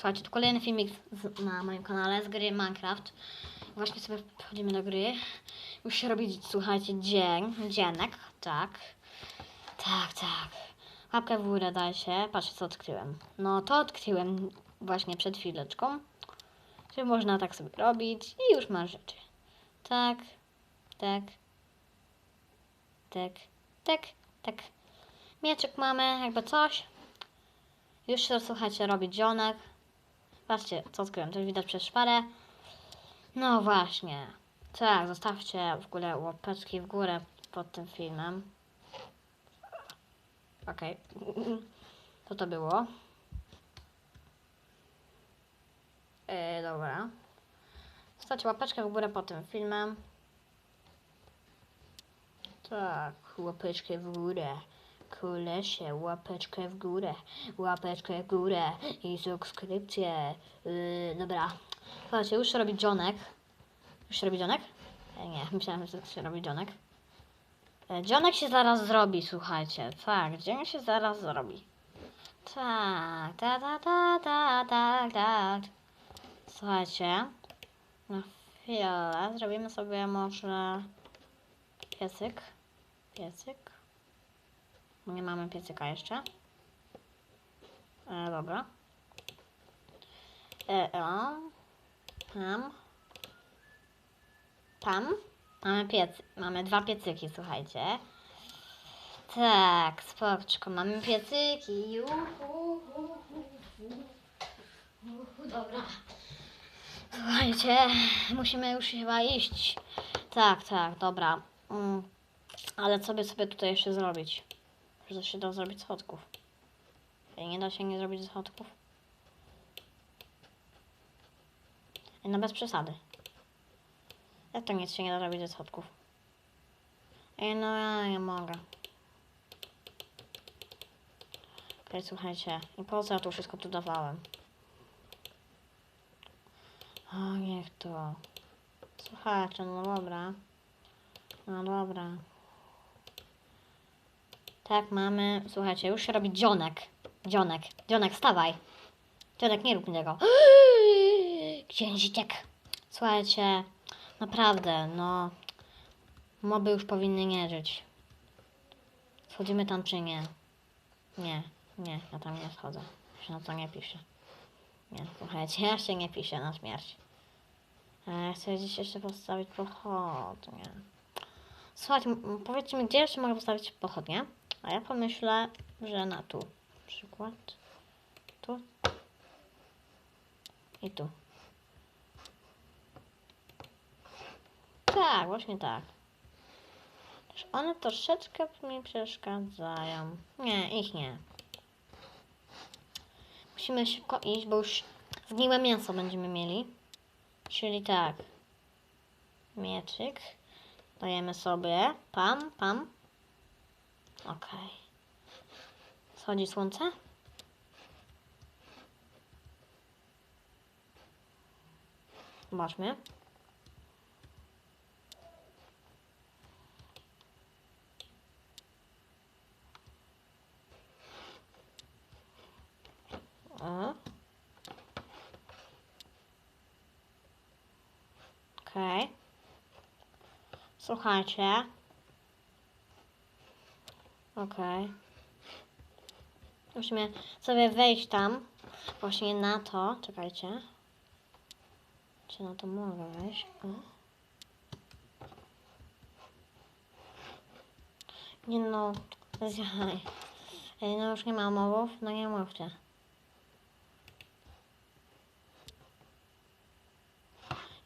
Słuchajcie, to kolejny filmik z, na moim kanale z gry Minecraft. Właśnie sobie wchodzimy do gry. Już się robi, słuchajcie, dzień, dzienek, tak. Tak, tak. Łapkę w górę dajcie. Patrzcie, co odkryłem. No, to odkryłem właśnie przed chwileczką. Że można tak sobie robić i już masz rzeczy. Tak, tak, tak, tak, tak. Mieczyk mamy, jakby coś. Już się, słuchajcie, robi dzionek. Patrzcie, co odkryłem, to widać przez szparę. No właśnie. Tak, zostawcie w ogóle łapeczki w górę pod tym filmem. Okej. Co to było? Yy, dobra. Zostawcie łapeczkę w górę pod tym filmem. Tak, łapeczkę w górę. Kolesie, łapeczkę w górę, łapeczkę w górę i subskrypcję. Yy, dobra. Słuchajcie, już robi dzionek. Już robi dzionek? E, nie, myślałem, że się robi dzionek. E, dzionek się zaraz zrobi, słuchajcie. Tak, dzionek się zaraz zrobi. Tak, ta, ta, ta, ta, tak, tak. Słuchajcie, na chwilę zrobimy sobie może piecyk. Piecyk. Nie mamy piecyka jeszcze. E, dobra. E, o. Tam. Tam. Mamy piec. Mamy dwa piecyki, słuchajcie. Tak, spoczko. Mamy piecyki. Juhu, hu, hu, hu. Uhu, Dobra. Słuchajcie, musimy już chyba iść. Tak, tak, dobra. Mm. Ale co by sobie tutaj jeszcze zrobić? Że to się da zrobić schodków. Ej, Nie da się nie zrobić schodków? Ej, No bez przesady. Jak to nic się nie da robić ze schodków? Ej, no ja nie mogę. Okej, słuchajcie. I po co ja tu wszystko tu dawałem? O, niech to. Słuchajcie, no dobra. No dobra. Tak, mamy. Słuchajcie, już się robi dzionek. Dzionek. Dzionek, stawaj. Dzionek, nie rób tego. Księżyciek. Słuchajcie, naprawdę, no. Moby już powinny nie żyć. Schodzimy tam czy nie? Nie, nie, ja tam nie schodzę. Się na to nie pisze. Nie, słuchajcie, ja się nie piszę na śmierć. Ja chcę dziś jeszcze postawić pochodnie. Słuchajcie, powiedzcie mi, gdzie jeszcze mogę postawić pochodnie? A ja pomyślę, że na tu. Przykład. Tu. I tu. Tak, właśnie tak. One troszeczkę mi przeszkadzają. Nie, ich nie. Musimy szybko iść, bo już zgniłe mięso będziemy mieli. Czyli tak. Mieczyk. Dajemy sobie. Pam, pam. Okej. Schodzi słońce? Zobaczmy. Okej. Słuchajcie. Okej. Musimy sobie wejść tam. Właśnie na to. Czekajcie. Czy na to mogę wejść? O. Nie no. Zjaj. Ej, no już nie ma mowów. No nie mówcie.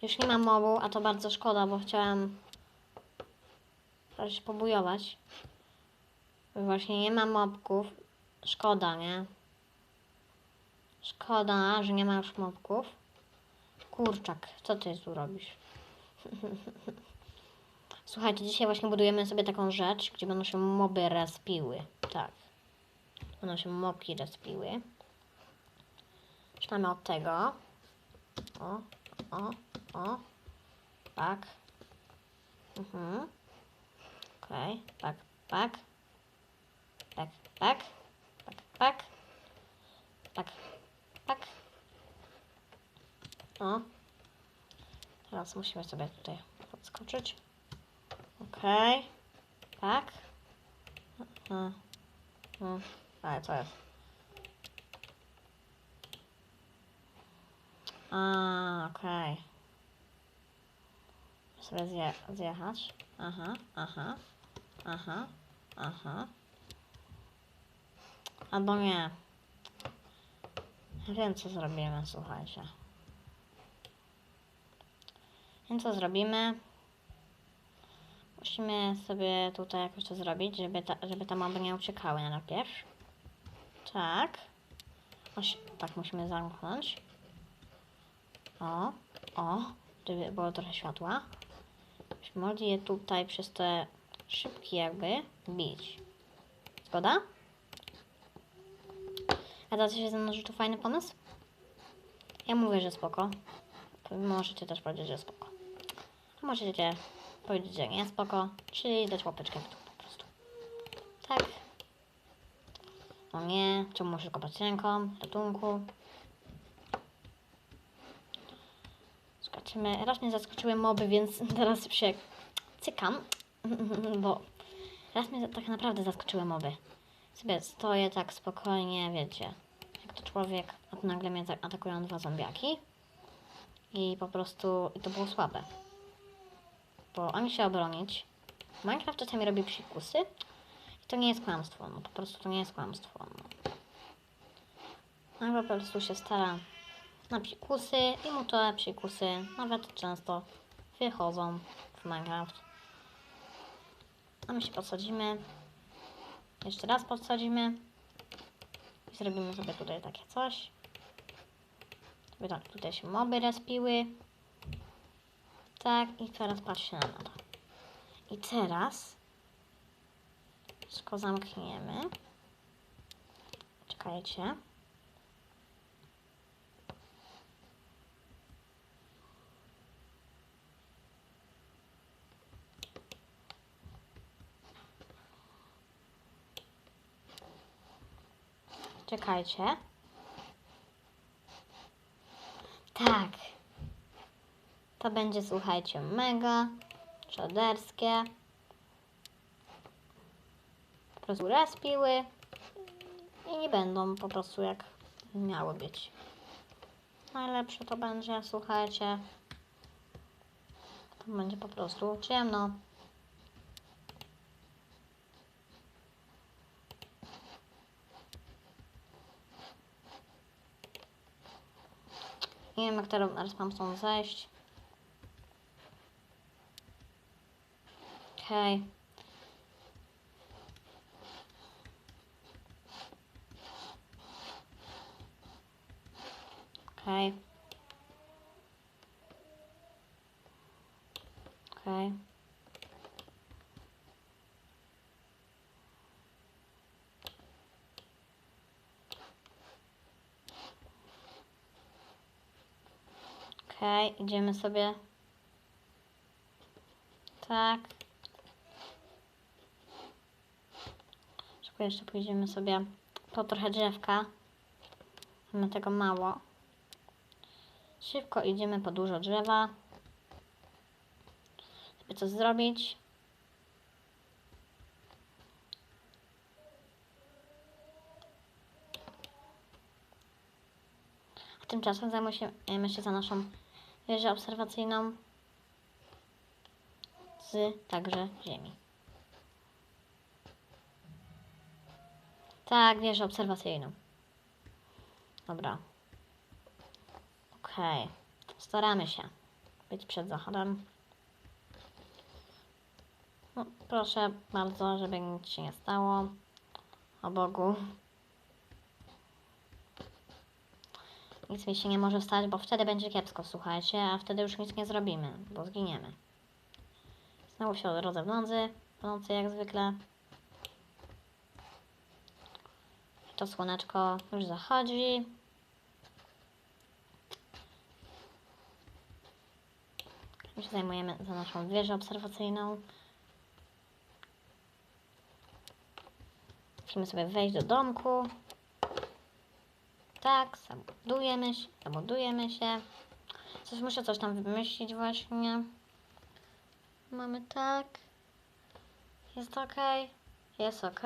Już nie ma mobu, a to bardzo szkoda, bo chciałam coś pobujować. Właśnie nie ma mobków. Szkoda, nie? Szkoda, że nie ma już mobków. Kurczak, co ty tu robisz? Słuchajcie, dzisiaj właśnie budujemy sobie taką rzecz, gdzie będą się moby respiły. Tak. Będą się mobki respiły. Zaczynamy od tego. O, o, o. Tak. Mhm. Okej, tak, tak. Tak, tak. Tak, tak. Tak, tak. No. Teraz musimy sobie tutaj podskoczyć. Okej. Tak. No. No. Ale co jest? A, okej. Sobie zje, zjechać. Aha, aha, aha, aha. Albo nie. Wiem, co zrobimy, słuchajcie. Wiem, co zrobimy. Musimy sobie tutaj jakoś to zrobić, żeby, ta, żeby te moby nie uciekały najpierw. Tak. Oś, tak musimy zamknąć. O, o, żeby było trochę światła. Mogli je tutaj przez te szybki jakby bić. Zgoda? To się ze mną, że to fajny pomysł? Ja mówię, że spoko. Możecie też powiedzieć, że spoko. Możecie powiedzieć, że nie spoko, czyli dać łapeczkę w dół po prostu. Tak. O nie, czemu muszę kopać ręką? Ratunku. Zobaczymy. Raz mnie zaskoczyły moby, więc teraz się cykam, bo raz mnie tak naprawdę zaskoczyły moby. Sobie stoję tak spokojnie, wiecie, człowiek, a tu nagle mnie atakują dwa zombiaki i po prostu, i to było słabe. Bo ani się obronić, Minecraft czasami robi psikusy i to nie jest kłamstwo, no po prostu to nie jest kłamstwo. No. No po prostu się stara na psikusy i mu te psikusy nawet często wychodzą w Minecraft. A my się podsadzimy. Jeszcze raz podsadzimy. Zrobimy sobie tutaj takie coś. Żeby tak, tutaj się moby respiły. Tak, i teraz patrzcie na to. I teraz wszystko zamkniemy. Czekajcie. Czekajcie. Tak. To będzie, słuchajcie, mega czaderskie. Po prostu respiły i nie będą po prostu jak miały być. Najlepsze to będzie, słuchajcie, to będzie po prostu ciemno. Nie wiem, jak teraz mam stąd zejść. Okej. Okej. Okej. Okej, idziemy sobie. Tak. Szybko jeszcze pójdziemy sobie po trochę drzewka. Mamy tego mało. Szybko idziemy po dużo drzewa. Żeby coś zrobić. Tymczasem zajmujemy się za naszą wieżę obserwacyjną z także Ziemi. Tak, wieżę obserwacyjną. Dobra. Okej. Staramy się być przed zachodem. No, proszę bardzo, żeby nic się nie stało. O Bogu. Nic mi się nie może stać, bo wtedy będzie kiepsko, słuchajcie, a wtedy już nic nie zrobimy, bo zginiemy. Znowu się odrodzę w nocy, w nocy jak zwykle. To słoneczko już zachodzi. Się zajmujemy za naszą wieżę obserwacyjną. Musimy sobie wejść do domku. Tak, zabudujemy się, zabudujemy się. Coś muszę coś tam wymyślić właśnie. Mamy tak. Jest ok. Jest ok.